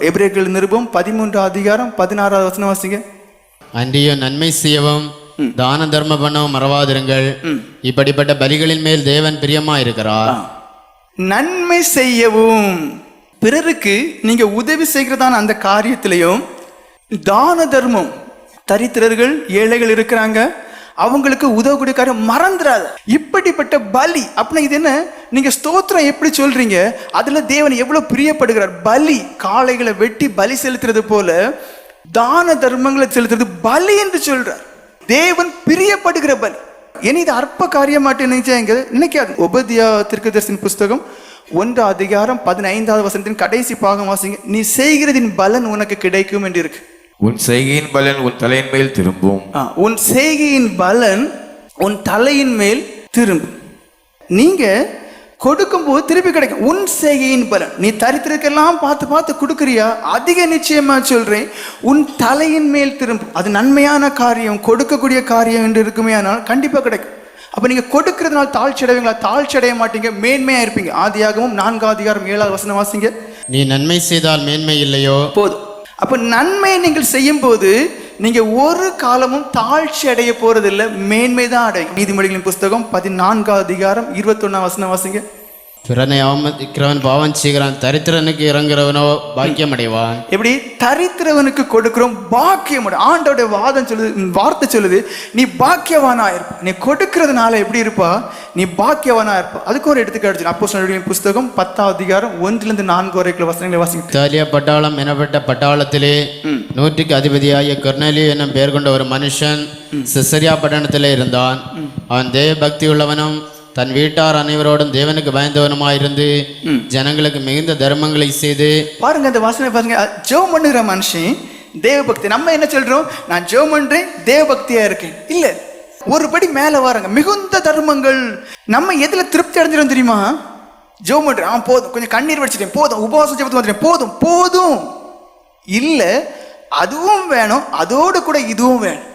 எபிரேயர்கள் நிருபம் பதிமூன்று அதிகாரம் பதினாறாவது வசனம் வாசிங்க. அன்றியும் நன்மை செய்யவும் தான தர்ம பண்ணவும் மறவாதிருங்கள். இப்படிப்பட்ட பலிகளின் மேல் தேவன் பிரியமா இருக்கிறார். நன்மை செய்யவும். பிறருக்கு நீங்க உதவி செய்கிறதான அந்த காரியத்திலையும் தான தர்மம். தரித்திரர்கள் ஏழைகள் இருக்கிறாங்க. அவங்களுக்கு உதவக்கூடிய காரியம் மறந்துடாத இப்படிப்பட்ட பலி அப்படின்னா இது என்ன? நீங்க ஸ்தோத்திரம் எப்படி சொல்றீங்க? அதுல தேவன் எவ்வளவு பிரியப்படுகிறார். பலி காளைகளை வெட்டி பலி செலுத்துறது போல தான தர்மங்களை செலுத்துறது பலி என்று சொல்றார். தேவன் பிரியப்படுகிற பலி. இனி இது அற்ப காரியமாட்டு நினைச்சாங்க நினைக்காது. உபதியா திருக்கதர்சின் புஸ்தகம் ஒன்று அதிகாரம் பதினைந்தாவது வசனத்தின் கடைசி பாகம் வாசிங்க. நீ செய்கிறதின் பலன் உனக்கு கிடைக்கும் என்று இருக்கு. உன் செய்கையின் பலன் உன் தலையின் மேல் திரும்பும். ஆ, உன் செய்கையின் பலன் உன் தலையின் மேல் திரும்பும். நீங்க கொடுக்கும்போது திருப்பி கிடைக்கும். உன் செய்கையின் பலன். நீ தரித்திருக்கெல்லாம் பார்த்து பார்த்து கொடுக்குறியா? அதிக நிச்சயமா சொல்றேன். உன் தலையின் மேல் திரும்பும். அது நன்மையான காரியம் கொடுக்கக்கூடிய காரியம் என்று இருக்குமே ஆனால் கண்டிப்பா கிடைக்கும். அப்ப நீங்க கொடுக்கறதுனால தாழ்ச்சி அடைவீங்களா? தாழ்ச்சி அடைய மாட்டீங்க. மேன்மையா இருப்பீங்க. ஆதியாகமும் நான்காவது அதிகாரம் ஏழாவது வசனம் வாசிங்க. நீ நன்மை செய்தால் மேன்மை இல்லையோ? போதும். அப்போ நன்மையை நீங்கள் செய்யும்போது நீங்கள் ஒரு காலமும் தாழ்ச்சி அடைய போகிறதில்ல மேன்மை தான் அடையும். நீதிமொழிகளின் புஸ்தகம் பதினான்காவது அதிகாரம் இருபத்தொன்னாம் வசனம் வாசிங்க. பிறனை அவமதிக்கிறவன் பாவம் செய்கிறான் தரித்திரனுக்கு இறங்குறவனோ பாக்கியம் அடைவான் எப்படி? தரித்திரவனுக்கு கொடுக்கிறோம் பாக்கியம் ஆண்டோடைய வாதம் சொல்லுது வார்த்தை சொல்லுது நீ பாக்கியவானா இருப்ப. நீ கொடுக்கறதுனால எப்படி இருப்பா? நீ பாக்கியவானா இருப்ப. அதுக்கு ஒரு எடுத்துக்காட்டு அப்போ புஸ்தகம் பத்தாவது அதிகாரம் ஒன்றிலிருந்து நான்கு வரைக்குள்ள வசனங்களை வாசிங்க. இத்தாலிய பட்டாளம் எனப்பட்ட பட்டாளத்திலே நூற்றுக்கு அதிபதியாகிய கொர்னேலியு என்னும் பெயர் கொண்ட ஒரு மனுஷன் சிசரியா பட்டணத்திலே இருந்தான். அவன் தேவ பக்தி உள்ளவனும் தன் வீட்டார் அனைவரோடும் தேவனுக்கு பயந்தவனுமாயிருந்து ஜனங்களுக்கு மிகுந்த தர்மங்களை செய்து பாருங்க அந்த வாசனை பாருங்க. ஜெபம் பண்ணுகிற மனுஷன் தேவபக்தி. நம்ம என்ன சொல்றோம்? நான் ஜெபம் பண்றேன் தேவபக்தியா இருக்கேன். இல்ல ஒரு படி மேல வராங்க. மிகுந்த தர்மங்கள். நம்ம எதுல திருப்தி அடைஞ்சிடும் தெரியுமா? ஜெபம் பண்றேன். ஆ போதும். கொஞ்சம் கண்ணீர் வடிச்சிட்டேன். போதும். உபவாச ஜெபத்துக்கு வந்துட்டேன். போதும். போதும். இல்ல அதுவும் வேணும். அதோடு கூட இதுவும் வேணும்.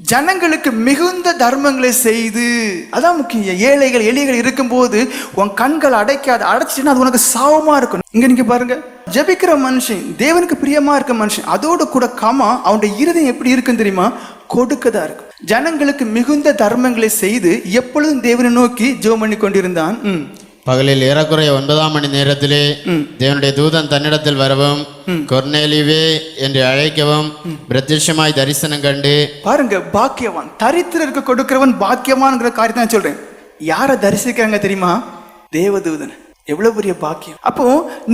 ஜனங்களுக்கு மிகுந்த தர்மங்களை செய்து அதான் முக்கியம் ஏழைகள் எளியகள் இருக்கும்போது உன் கண்கள் அடைக்காது அடைச்சின்னா அது உனக்கு சாவமா இருக்கும். இங்க நீங்க பாருங்க. ஜெபிக்கிற மனுஷன் தேவனுக்கு பிரியமா இருக்க மனுஷன் அதோடு கூட கமா அவனுடைய இருதயம் எப்படி இருக்குன்னு தெரியுமா? கொடுக்கதா இருக்கும். ஜனங்களுக்கு மிகுந்த தர்மங்களை செய்து எப்பொழுதும் தேவனை நோக்கி ஜெபம் பண்ணி கொண்டிருந்தான் ம். பகலில் ஏறக்குறைய ஒன்பதாம் மணி நேரத்திலே தேவனுடைய தூதன் தன்னிடத்தில் வரவும் கொர்னேலிவே என்று அழைக்கவும் பிரத்யட்சமாய் தரிசனம் கண்டு பாருங்க பாக்கியவான் தரித்திரருக்கு கொடுக்கிறவன் பாக்கியவான்ங்கிற காரியத்தை நான் சொல்றேன். யாரை தரிசிக்கிறாங்க தெரியுமா? தேவதூதன். எவ்வளவு பெரிய பாக்கியம். அப்போ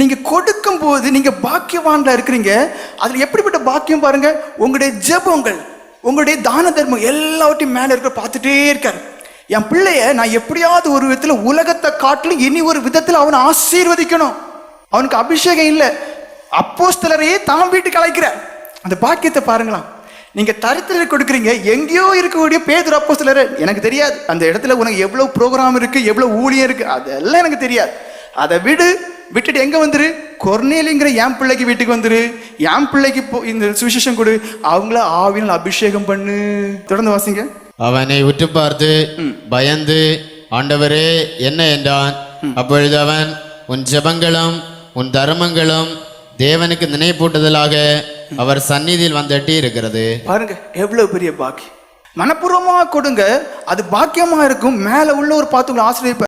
நீங்க கொடுக்கும் போது நீங்க பாக்கியவான்ல இருக்கிறீங்க. அதுல எப்படிப்பட்ட பாக்கியம் பாருங்க? உங்களுடைய ஜெபங்கள் உங்களுடைய தான தர்மம் எல்லாவற்றையும் மேல இருக்க பார்த்துட்டே இருக்காரு. என் பிள்ளைய நான் எப்படியாவது ஒரு விதத்தில் உலகத்தை காட்டிலும் இனி ஒரு விதத்தில் அவனை ஆசீர்வதிக்கணும். அவனுக்கு அபிஷேகம் இல்லை. அப்போஸ்தலரையே தான் வீட்டுக்கு அழைக்கிற. அந்த பாக்கியத்தை பாருங்களாம். நீங்கள் தரித்திரர் கொடுக்குறீங்க. எங்கேயோ இருக்கக்கூடிய பேதர் அப்போ சிலர் எனக்கு தெரியாது. அந்த இடத்துல உனக்கு எவ்வளோ ப்ரோக்ராம் இருக்குது எவ்வளோ ஊழியம் இருக்குது அதெல்லாம் எனக்கு தெரியாது. அதை விடு விட்டுட்டு எங்கே வந்துரு? கொர்னேலிங்கிற என் பிள்ளைக்கு வீட்டுக்கு வந்துரு. என் பிள்ளைக்கு இந்த சுவிசேஷம் கொடு. அவங்கள ஆவினால் அபிஷேகம் பண்ணு. தொடர்ந்து வாசிங்க. அவனை உற்று பார்த்து பயந்து ஆண்டவரே என்ன என்றான்? அப்பொழுது அவன் உன் ஜெபங்களும் உன் தர்மங்களும் தேவனுக்கு நினைப்பூட்டுதலாக அவர் சந்நிதியில் வந்தட்டி இருக்கிறது. பாருங்க எவ்வளவு பெரிய பாக்கியம். மனப்பூர்வமா கொடுங்க அது பாக்கியமா இருக்கும் மேல உள்ள ஒரு பார்த்து ஆசிரியர்